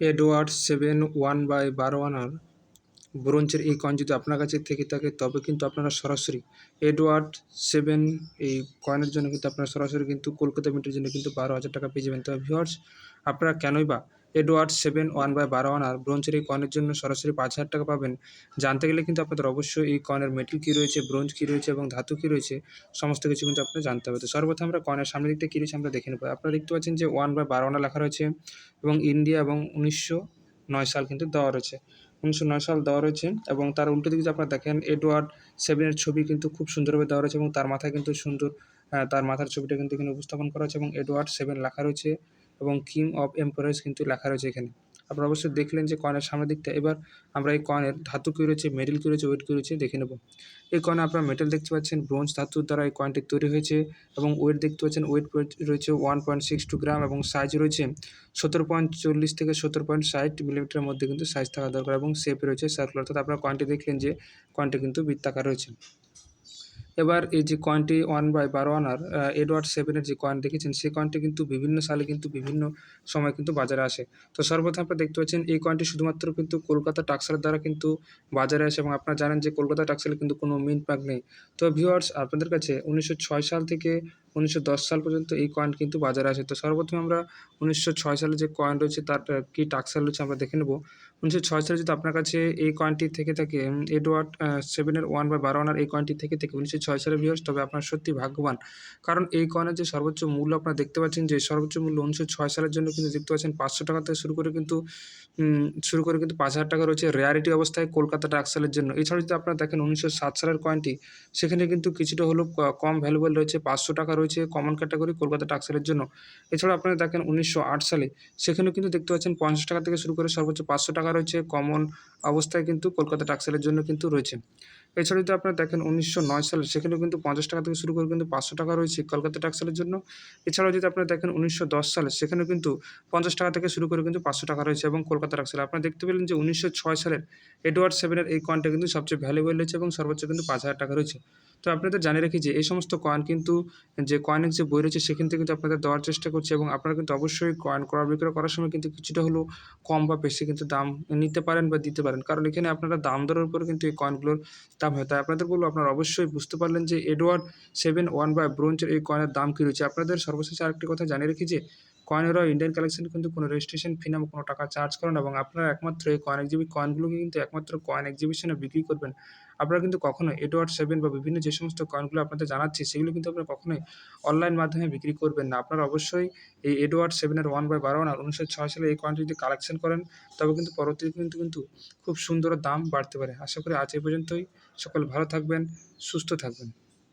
Edward seven one by বারো আনার ব্রোঞ্জের এই কয়েন যদি আপনার কাছে থেকে থাকে, তবে কিন্তু আপনারা সরাসরি এডওয়ার্ড সেভেন এই কয়েনের জন্য কিন্তু আপনারা সরাসরি কিন্তু কলকাতা মিটের জন্য কিন্তু বারো হাজার টাকা পেয়ে যাবেন। তবে ভিওয়ার্স আপনারা কেনই বা এডওয়ার্ড সেভেন ওয়ান বাই বারো আনার ব্রোঞ্জের এই কয়েনের জন্য সরাসরি পাঁচ হাজার টাকা পাবেন। জানতে গেলে কিন্তু আপনাদের অবশ্যই এই কয়েনের মেটেল কী রয়েছে, ব্রোঞ্জ কী রয়েছে এবং ধাতু কী রয়েছে, সমস্ত কিছু কিন্তু আপনার জানতে হবে। তো সর্বপ্রথম আমরা কয়েনের সামনের দিকটা কী রয়েছে আমরা দেখে নেব। আপনারা দেখতে পাচ্ছেন যে ওয়ান বাই বারো আনা লেখা রয়েছে এবং ইন্ডিয়া এবং উনিশশো নয় সাল কিন্তু দেওয়া রয়েছে। উনিশশো নয় সাল দেওয়া রয়েছে এবং তার উল্টো দিকে যদি আপনারা দেখেন, এডওয়ার্ড সেভেনের ছবি কিন্তু খুব সুন্দরভাবে দেওয়া রয়েছে এবং তার মাথায় কিন্তু সুন্দর তার মাথার ছবিটা কিন্তু এখানে উপস্থাপন করা হয়েছে এবং এডওয়ার্ড সেভেন লেখা রয়েছে এবং কিং অফ এম্পায়ার্স কিন্তু লেখা রয়েছে এখানে। আপনারা অবশ্যই দেখলেন যে কয়েনের সামনের দিকটা। এবার আমরা এই কয়েনের ধাতু কী রয়েছে মেডেল কী রয়েছে ওয়েট কী রয়েছে দেখে নেব। এই কয়েনে আপনারা মেটেল দেখতে পাচ্ছেন ব্রোঞ্জ ধাতুর দ্বারা এই কয়েনটি তৈরি হয়েছে এবং ওয়েট দেখতে পাচ্ছেন ওয়েট রয়েছে one point six two gram এবং সাইজ রয়েছে সতেরো পয়েন্ট চল্লিশ থেকে সতেরো পয়েন্ট ষাট মিলিমিটারের মধ্যে কিন্তু সাইজ থাকা দরকার এবং শেপ রয়েছে সার্কুলার অর্থাৎ আপনারা কয়েনটি দেখলেন যে কয়েনটি কিন্তু বৃত্তাকার রয়েছে। এবার এই যে কয়েনটি ওয়ান বাই বারো আনার এডওয়ার্ড সেভেনের যে কয়েন দেখেছেন, সেই কয়েনটি কিন্তু বিভিন্ন সালে কিন্তু বিভিন্ন সময় কিন্তু বাজারে আসে। তো সর্বপ্রথম আপনারা দেখতে পাচ্ছেন, এই কয়েনটি শুধুমাত্র কিন্তু কলকাতা টাক্সালের দ্বারা কিন্তু বাজারে আসে এবং আপনারা জানেন যে কলকাতা টাক্সালে কিন্তু কোনো মিন পাক নেই। তো ভিউয়ার্স আপনাদের কাছে উনিশশো ছয় সাল থেকে উনিশশো দশ সাল পর্যন্ত এই কয়েন কিন্তু বাজারে আসে। তো সর্বপ্রথম আমরা উনিশশো ছয় সালে যে কয়েন রয়েছে, তার কী টাক্সাল রয়েছে আমরা দেখে নেব। উনিশশো ছয় সালে যদি আপনার কাছে এই কয়েনটি থেকে থাকে এডওয়ার্ড সেভেনের ওয়ান বা বারো আনার এই কয়েনটি থেকে থেকে, উনিশশো ছয় সালে ভিউয়ার্স তবে আপনার সত্যি ভাগ্যবান। কারণ এই কয়েনের যে সর্বোচ্চ মূল্য আপনারা দেখতে পাচ্ছেন যে, সর্বোচ্চ মূল্য উনিশশো ছয় সালের জন্য কিন্তু দেখতে পাচ্ছেন পাঁচশো টাকা থেকে শুরু করে কিন্তু শুরু করে কিন্তু পাঁচ হাজার টাকা রয়েছে রেয়ারিটি অবস্থায় কলকাতা টাক্সালের জন্য। এছাড়া যদি আপনারা দেখেন উনিশশো সাত সালের কয়েনটি সেখানে কিন্তু কিছুটা হলেও কম ভ্যালুয়েবল রয়েছে। পাঁচশো টাকা রয়েছে কমন ক্যাটাগরি কলকাতা টাক্সেলের জন্য। এছাড়া আপনারা দেখেন উনিশশো আট সালে সেখানেও কিন্তু দেখতে পাচ্ছেন পঞ্চাশ টাকা থেকে শুরু করে সর্বোচ্চ পাঁচশো টাকা রয়েছে। কমন অবস্থায় কিন্তু কলকাতা টাক্সেলের জন্য কিন্তু রয়েছে। এছাড়া যদি আপনারা দেখেন উনিশশো নয় সালে, সেখানেও কিন্তু পঞ্চাশ টাকা থেকে শুরু করে কিন্তু পাঁচশো টাকা রয়েছে কলকাতা টাক্সেলের জন্য। এছাড়াও যদি আপনারা দেখেন উনিশশো দশ সালে, সেখানেও কিন্তু পঞ্চাশ টাকা থেকে শুরু করে কিন্তু পাঁচশো টাকা রয়েছে এবং কলকাতা টাক্সেল আপনারা দেখতে পেলেন যে উনিশশো ছয় সালের এডওয়ার্ড সেভেনের এই কয়েনটা কিন্তু সবচেয়ে ভ্যালুয়েবল রয়েছে এবং সর্বোচ্চ কিন্তু পাঁচ হাজার টাকা রয়েছে। তো আপনাদের জানিয়ে রাখি যে এই সমস্ত কয়েন কিন্তু, যে কয়েনের যে বই রয়েছে, সেখান থেকে কিন্তু আপনাদের দেওয়ার চেষ্টা করছি এবং আপনারা কিন্তু অবশ্যই কয়েন ক্রয় বিক্রয় করার সময় কিন্তু কিছুটা হলেও কম বা বেশি কিন্তু দাম নিতে পারেন বা দিতে পারেন। কারণ এখানে আপনারা দাম দরের উপর কিন্তু এই কয়েনগুলোর দাম হয়। তাই আপনাদের বলব, আপনারা অবশ্যই বুঝতে পারলেন যে এডওয়ার্ড সেভেন ওয়ান বাই ব্রোঞ্জের এই কয়েনের দাম কী রয়েছে। আপনাদের সর্বশেষ আরেকটি কথা জানিয়ে রাখি যে কয়েনেরও ইন্ডিয়ান কালেকশন কিন্তু কোনো রেজিস্ট্রেশন ফি নামে কোনো টাকা চার্জ করেন এবং আপনারা একমাত্র এই কয়েন এক্সিবি কয়েনগুলোকে কিন্তু একমাত্র কয়েন এক্সিবিশনে বিক্রি করবেন। আপনারা কিন্তু কখনো এডওয়ার্ড সেভেন বা বিভিন্ন যে সমস্ত কয়েনগুলো আপনাদের জানাচ্ছি, সেগুলো কিন্তু আপনারা কখনোই অনলাইন মাধ্যমে বিক্রি করবেন না। আপনারা অবশ্যই এই এডওয়ার্ড সেভেনের ওয়ান বাই বারো আর উনিশশো ছয় সালে এই কয়েনটি যদি কালেকশন করেন, তবে কিন্তু পরবর্তীতে কিন্তু কিন্তু খুব সুন্দর দাম বাড়তে পারে। আশা করি আজ এই পর্যন্তই। সকল ভালো থাকবেন, সুস্থ থাকবেন।